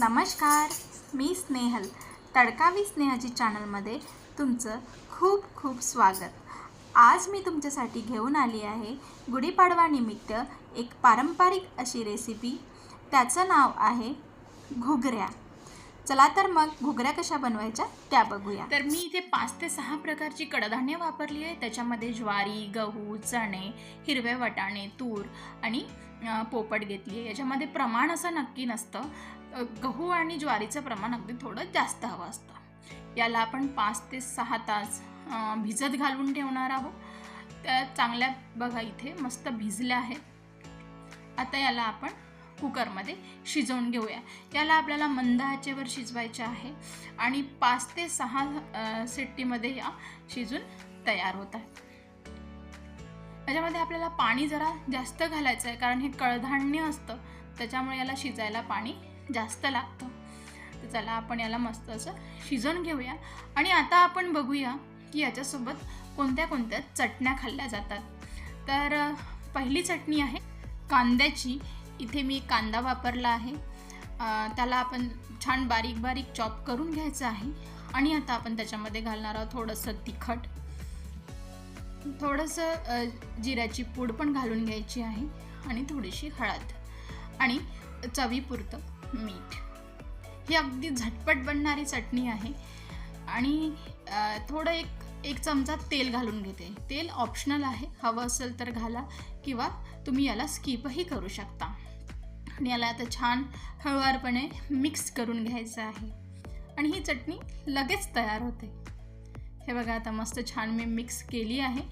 नमस्कार मी स्नेहल. तडकावी स्नेहाची चॅनलमध्ये तुमचं खूप खूप स्वागत. आज मी तुमच्यासाठी घेऊन आली आहे गुढीपाडवानिमित्त एक पारंपरिक अशी रेसिपी त्याचं नाव आहे घुगऱ्या. चला तर मग घुगऱ्या कशा बनवायच्या त्या बघूया. तर मी इथे पाच ते सहा प्रकारची कडधान्य वापरली आहे. त्याच्यामध्ये ज्वारी गहू चणे हिरवे वटाणे तूर आणि पोपट घेतली आहे. याच्यामध्ये प्रमाण असं नक्की नसतं. गहू आणि ज्वारीचं प्रमाण अगदी थोडं जास्त हवं असतं. याला आपण पाच ते सहा तास भिजत घालून ठेवणार आहोत. त्या चांगल्या बघा इथे मस्त भिजल्या आहेत आता याला आपण कुकरमध्ये शिजवून घेऊया. याला आपल्याला मंद आचेवर शिजवायचे आहे आणि पाच ते सहा सिट्टीमध्ये या शिजून तयार होतात त्याच्यामध्ये आपल्याला पाणी जरा जास्त घालायचं आहे कारण हे कडधान्य असतं. त्याच्यामुळे याला शिजायला पाणी जास्त लागतं. तर चला आपण याला मस्त असं शिजवून घेऊया. आणि आता आपण बघूया की याच्यासोबत कोणत्या कोणत्या चटण्या खाल्ल्या जातात. तर पहिली चटणी आहे कांद्याची. इथे मी कांदा वापरला आहे. त्याला आपण छान बारीक बारीक चॉप करून घ्यायचं आहे. आणि आता आपण त्याच्यामध्ये घालणार आहोत थोडंसं तिखट. थोडंसं जिऱ्याची पूड पण घालून घ्यायची आहे आणि थोडीशी हळद. आणि चवीपुरतं मीठ. ही अगदी झटपट बनणारी चटणी आहे. आणि थोडं एक एक चमचा तेल घालून घेते. तेल ऑप्शनल आहे. हवं असेल तर घाला किंवा तुम्ही याला स्किपही करू शकता. आणि याला आता छान हळुवारपणे मिक्स करून घ्यायचं आहे. आणि ही चटणी लगेच तयार होते. हे बघा आता मस्त छान मी मिक्स केली आहे.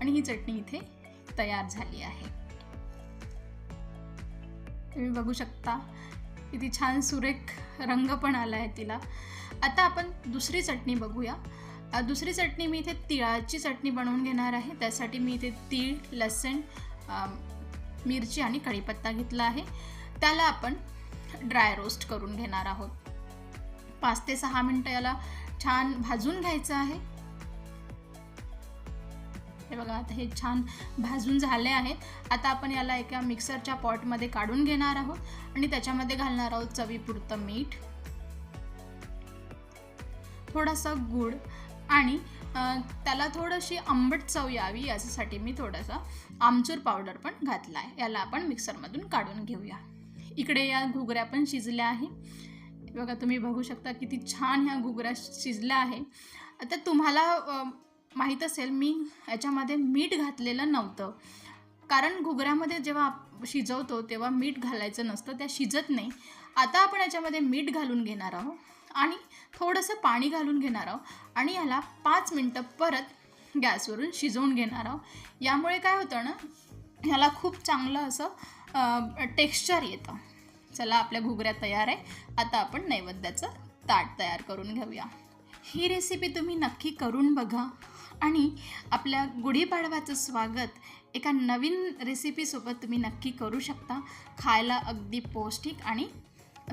आणि ही चटणी इथे तयार झाली आहे. तुम्ही बघू शकता किती छान सुरेख रंग पण आला आहे तिला. आता आपण दुसरी चटणी बघूया. दुसरी चटणी मी इथे तिळाची चटणी बनवून घेणार आहे. त्यासाठी मी इथे तीळ लसण मिरची आणि कढीपत्ता घेतला आहे. त्याला आपण ड्राय रोस्ट करून घेणार आहोत. पाच ते सहा मिनटं याला छान भाजून घ्यायचं आहे. हे बघा आता हे छान भाजून झाले आहेत. आता आपण याला एका मिक्सरच्या पॉटमध्ये काढून घेणार आहोत आणि त्याच्यामध्ये घालणार आहोत चवीपुरतं मीठ थोडासा गूळ आणि त्याला थोडीशी आंबट चव यावी याच्यासाठी मी थोडासा आमचूर पावडर पण घातला आहे. याला आपण मिक्सरमधून काढून घेऊया. इकडे या घुगऱ्या पण शिजल्या आहे बघा तुम्ही बघू शकता किती छान ह्या घुगऱ्या शिजल्या आहे आता तुम्हाला माहीत असेल मी याच्यामध्ये मीठ घातलेलं नव्हतं. कारण घुगऱ्यामध्ये जेव्हा आप- शिजवतो तेव्हा मीठ घालायचं नसतं त्या शिजत नाही. आता आपण याच्यामध्ये मीठ घालून घेणार आहोत आणि थोडंसं पाणी घालून घेणार आहोत आणि याला पाच मिनटं परत गॅसवरून शिजवून घेणार आहोत. यामुळे काय होतं ना ह्याला खूप चांगलं असं टेक्स्चर येतं. चला आपल्या घुगऱ्या तयार आहे. आता आपण नैवेद्याचं ताट तयार करून घेऊया. ही रेसिपी तुम्ही नक्की करून बघा. आणि आपल्या गुढीपाडव्याचं स्वागत एका नवीन रेसिपीसोबत तुम्ही नक्की करू शकता. खायला अगदी पौष्टिक आणि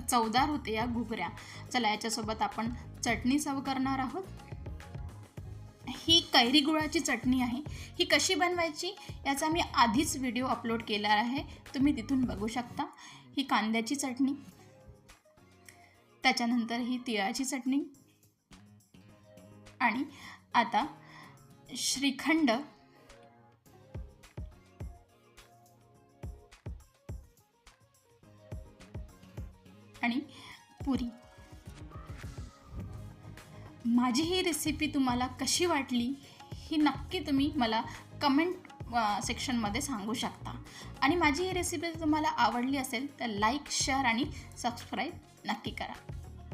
चवदार होते या घुगऱ्या. चला याच्यासोबत आपण चटणी सर्व करणार आहोत. ही कैरी गुळाची चटणी आहे. ही कशी बनवायची याचा मी आधीच व्हिडिओ अपलोड केला आहे. तुम्ही तिथून बघू शकता. ही कांद्याची चटणी. त्याच्यानंतर ही तिळाची चटणी. आणि आता श्रीखंड. आणि पुरी. माझी ही रेसिपी तुम्हाला कशी वाटली ही नक्की तुम्ही मला कमेंट सेक्शनमध्ये सांगू शकता. आणि माझी ही रेसिपी तुम्हाला आवडली असेल तर लाईक शेअर आणि सबस्क्राईब नक्की करा.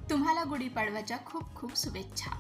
तुम्हाला गुढीपाडव्याच्या खूप खूप शुभेच्छा.